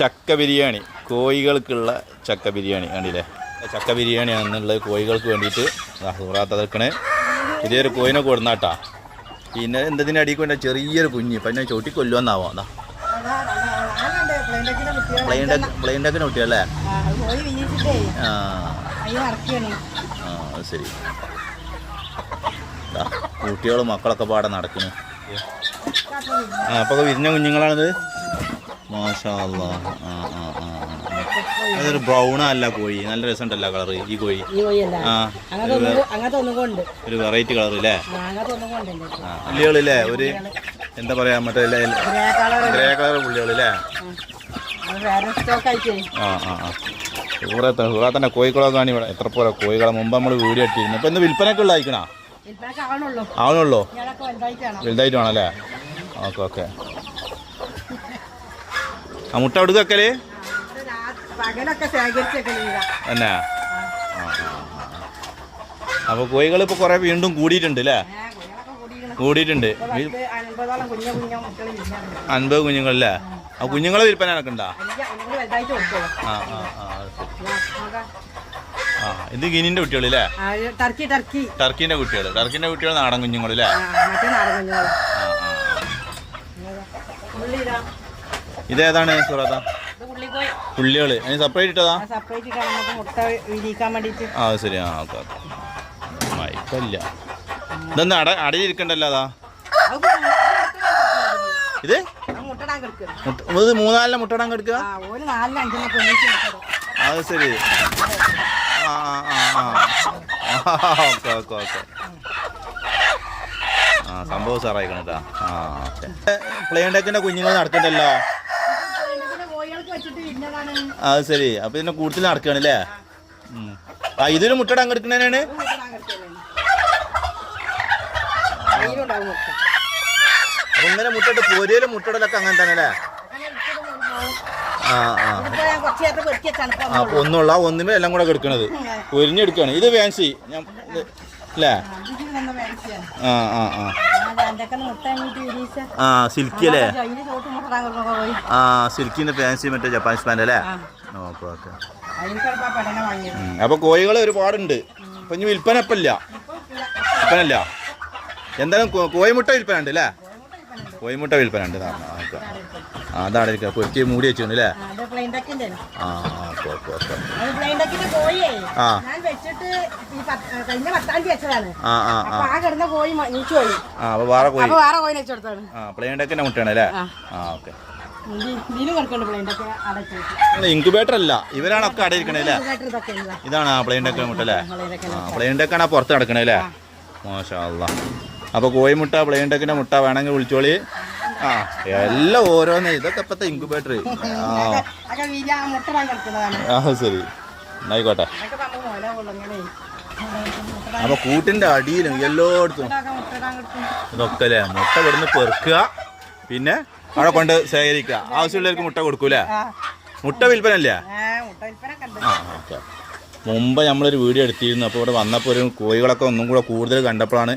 ചക്ക ബിരിയാണി. കോഴികൾക്കുള്ള ചക്ക ബിരിയാണി. കണ്ടില്ലേ? ചക്ക ബിരിയാണി എന്നുള്ളത് കോഴികൾക്ക് വേണ്ടിയിട്ട് സൂറാത്ത തീർക്കണേ ചെറിയൊരു കോഴിനെ കൊടുന്നാട്ടാ. പിന്നെ എന്തതിന്റെ അടിയിൽ ചെറിയൊരു കുഞ്ഞ്. ഇപ്പം എന്നെ ചോട്ടി കൊല്ലുവന്നാവോ? എന്നാ പ്ലെയിന്റെ ഡെക്ക് പ്ലെയിൻ ഡെക്കിന് കുട്ടിയല്ലേ ആ. ആ ശരി. കുട്ടികളും മക്കളൊക്കെ പാടെ നടക്കുന്നു. ആ അപ്പോൾ വിരിഞ്ഞ കുഞ്ഞുങ്ങളാണിത്? മാഷാ അല്ലാ ആ ആ ആ. ആ. അതൊരു ബ്രൗൺ അല്ല കോഴി. നല്ല രസമുണ്ടല്ലോ കളർ ഈ കോഴി. ആ ഒരു വെറൈറ്റി കളർ അല്ലേ പുള്ളികളില്ലേ? ഒരു എന്താ പറയാ മറ്റേ ഗ്രേ കളർ പുള്ളികളില്ലേ ആ ആ തന്നെ കോഴിക്കുളമൊക്കെ കാണി ഇവിടെ എത്ര പോലെ കോഴികളെ. മുമ്പ് നമ്മൾ വീഡിയോ ഇട്ടിരുന്നു. ഇപ്പൊ ഇന്ന് വിൽപ്പനയൊക്കെ ഉള്ള അയക്കണോ ആവണുള്ളൂ. അല്ലേ വലുതായിട്ടാണ്? വലുതായിട്ട് വേണമല്ലേ ഓക്കെ ഓക്കെ. ആ മുട്ട എടുക്കൽ വെക്കൽ തന്നെ? അപ്പോൾ കോഴികൾ ഇപ്പോൾ കുറേ വീണ്ടും കൂടിയിട്ടുണ്ട് അല്ലേ? കൂടിയിട്ടുണ്ട്. അൻപത് കുഞ്ഞുങ്ങളല്ലേ ആ കുഞ്ഞുങ്ങളെ വിൽപ്പന നടക്കണ്ട? ആ ആ ആ അത് ആ ഇത് ഗിനിന്റെ കുട്ടികളല്ലേ ടർക്കിന്റെ കുട്ടികൾ ടർക്കിന്റെ കുട്ടികൾ നാടൻ കുഞ്ഞുങ്ങളല്ലേ ആ, മറ്റേ നാടൻ കുഞ്ഞുങ്ങൾ ആ ആ ആ. ഉള്ളി ഇതാ ഇതേതാണ് സുറാത്ത പുള്ളികൾ അതിന് സെപ്പറേറ്റ് ഇട്ടതാ? ആ ശരി. ആ ഓക്കെ ഓക്കെ. മയക്കല്ല ഇതൊന്നും അട അടയിരിക്കണ്ടല്ലോ അതാ? ഇത്? ഇത് മൂന്നാലിനെ മുട്ടടാൻ കെടുക്കുക. അത് ശരി. ആ ആ ആ ഓക്കെ ഓക്കെ ഓക്കെ. ആ സംഭവം സാറായിക്കണം കേട്ടോ ആ ഓക്കെ. പ്ലെയിൻ ഡെക്കിന്റെ കുഞ്ഞുങ്ങൾ നടക്കണ്ടല്ലോ പിന്നെ കോഴികൾക്ക് വെച്ചിട്ട് വിരിഞ്ഞതാണ് അത് ശരി. അപ്പൊ ഇതിന്റെ കൂടുതൽ നടക്കുകയാണ് അല്ലേ ആ ഇതൊരു മുട്ടട അങ്ങെടുക്കണേനാണ് അപ്പൊ ഇങ്ങനെ മുട്ടിട്ട് പൊരിയലും മുട്ടടലൊക്കെ അങ്ങനെ തന്നെ അല്ലേ. ആ ആ. അപ്പൊ ഒന്നുള്ള. ഒന്നുമേ എല്ലാം കൂടെ എടുക്കണത്. ഒരിഞ്ഞെടുക്കാണ് ഇത് വേൻസി. ഞാൻ അല്ലേ ആ ആ ആ. ആ സിൽക്കി അല്ലേ? ആ സിൽക്കിന്റെ ഫാൻസി മറ്റേ ജപ്പാനീസ് പാന്റ് അല്ലേ? Okay okay. അപ്പോൾ കോഴികൾ ഒരുപാടുണ്ട്. അപ്പം ഇനി വിൽപ്പന ഇപ്പം ഇല്ല. വിൽപ്പന ഇല്ല എന്തായാലും കോഴിമുട്ട വിൽപ്പന ഉണ്ട് അല്ലേ? കോഴിമുട്ട വിൽപ്പന ഉണ്ട്. ആ അതാണ് ഇരിക്കുക പൊരിച്ച് മൂടി വെച്ചിട്ടുണ്ട് അല്ലേ ആ, ഡക്കിന്റെ ആ ഓക്കെ ഓക്കെ ഓക്കെ. പ്ലെയിൻ ഡക്കിന്റെ കോഴിയേ. ആ. ആ അപ്പൊ വേറെ കോഴി. പ്ലെയിൻ ഡെക്കിന്റെ മുട്ടയാണ് അല്ലേ? ആ. ഓക്കെ. ഇൻക്യുബേറ്റർ അല്ല. ഇവരാണ് ഒക്കെ അടയിരിക്കണേ അല്ലേ? ഇതാണ് ആ പ്ലെയിൻ ഡെക്കിന്റെ മുട്ട അല്ലേ? പ്ലെയിൻ ഡക്കിന്റെ. ഡെക്കാണ് പുറത്ത് നടക്കണേ അല്ലേ? മാഷാ അപ്പോൾ കോഴിമുട്ട പ്ലെയിൻ ഡെക്കിന്റെ മുട്ട വേണമെങ്കിൽ വിളിച്ചോളി. ആ എല്ലാം ഓരോന്ന്. ഇതൊക്കെ ഇപ്പോഴത്തെ ഇൻക്യുബേറ്റർ ആ. ആ ശരി. ആയിക്കോട്ടെ അപ്പൊ കൂട്ടിന്റെ അടിയിലും എല്ലായിടത്തും. ഇതൊക്കെ അല്ലേ? മുട്ട ഇവിടുന്ന് പെറുക്കുക പിന്നെ അവിടെ കൊണ്ട് ശേഖരിക്കുക. ആവശ്യമുള്ളവർക്ക് മുട്ട കൊടുക്കൂലേ? മുട്ട വിൽപ്പന അല്ലേ ആ, ഓക്കെ. മുമ്പ് നമ്മളൊരു വീഡിയോ എടുത്തിരുന്നു. അപ്പോൾ ഇവിടെ വന്നപ്പോൾ ഒരു കോഴികളൊക്കെ ഒന്നും കൂടെ കൂടുതൽ കണ്ടപ്പോഴാണ്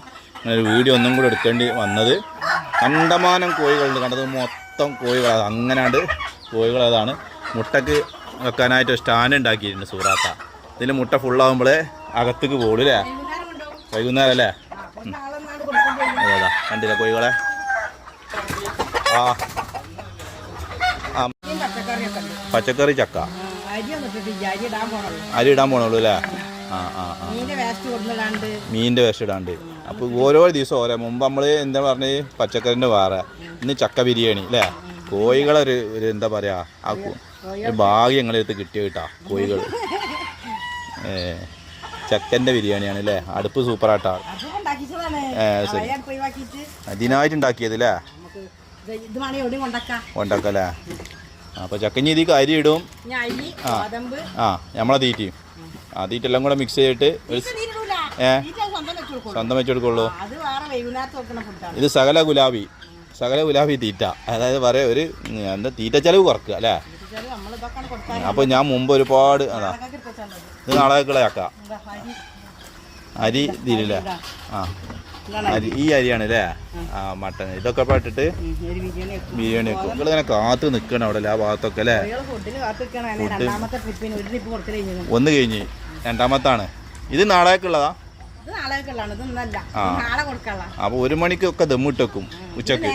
ഒരു വീഡിയോ ഒന്നും കൂടി എടുക്കേണ്ടി വന്നത്. കണ്ടമാനം കോഴികളുണ്ട്. കണ്ടത് മൊത്തം കോഴികളാണ് അങ്ങനാണ്ട് കോഴികൾ അതാണ് മുട്ടക്ക് വെക്കാനായിട്ട് സ്റ്റാൻഡ് ഉണ്ടാക്കിയിട്ടുണ്ട് സൂറാത്ത. ഇതിൽ മുട്ട ഫുള്ളാകുമ്പോഴേ അകത്തേക്ക് പോകും അല്ലേ വൈകുന്നേരം അല്ലേ. അതെ കണ്ടില്ല കോഴികളെ? ആ. പച്ചക്കറി ചക്ക. അരി ഇടാൻ പോണുള്ളൂ അല്ലേ? ആ ആ ആ. മീന്റെ വേസ്റ്റ് ഇടാണ്ട്. അപ്പോൾ ഓരോ ദിവസം ഓരോ മുമ്പ് നമ്മൾ എന്താ പറഞ്ഞത് പച്ചക്കറിന്റെ വേറെ. ഇന്ന് ചക്ക ബിരിയാണി അല്ലേ? കോഴികളെ ഒരു എന്താ പറയുക ആ ഒരു ഭാഗ്യം ഞങ്ങളെടുത്ത് കിട്ടിയ കേട്ടാ കോഴികൾ. ഏ ചക്കന്റെ ബിരിയാണിയാണ് അല്ലേ? അടുപ്പ് സൂപ്പർ ആട്ടാ ഉണ്ടാക്കിച്ചതാണ് ഏ, ശരി. അതിനായിട്ട് ഉണ്ടാക്കിയത് അല്ലേ? ഉണ്ടാക്കല്ലേ അപ്പോൾ ചക്കഞ്ഞി ഇതിക്ക് അരി ഇടും. ഗോതമ്പ്. ആ നമ്മളെ തീറ്റയും ആ തീറ്റെല്ലാം കൂടെ മിക്സ് ചെയ്തിട്ട് ഒരു ഇത് നീരിടൂല. ഏ? സ്വന്തം വെച്ചെടുക്കുള്ളൂ ഇത് സകല ഗുലാബി സകല ഗുലാബി തീറ്റ. അതായത് പറയാ ഒരു എന്താ തീറ്റ ചെലവ് കുറക്കുക അല്ലേ? അപ്പൊ ഞാൻ മുമ്പ് ഒരുപാട് അതാ ഇത് നാളേക്കുള്ള അരി? തീരില്ല ആ. അരി. ഈ അരിയാണ് അല്ലേ? ആ. മട്ടൻ ഇതൊക്കെ പാട്ടിട്ട് ബിരിയാണി വെക്കും. നിങ്ങൾ ഇങ്ങനെ കാത്തു നിക്കണം അവിടെ ആ ഭാഗത്തൊക്കെ അല്ലേ? ഒന്ന് കഴിഞ്ഞ്. രണ്ടാമത്താണ്. ഇത് നാളേക്കുള്ളതാ ആ. അപ്പൊ ഒരു മണിക്കൊക്കെ ദമ്മിട്ട് വെക്കും ഉച്ചയ്ക്ക്.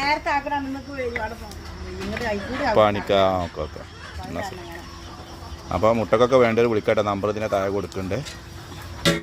പണിക്കാ ഓക്കെ ഓക്കെ. അപ്പം മുട്ടക്കൊക്കെ വേണ്ടവർ വിളിക്കട്ടെ. നമ്പർ ഇതിനെ താഴെ കൊടുക്കണ്ടേ.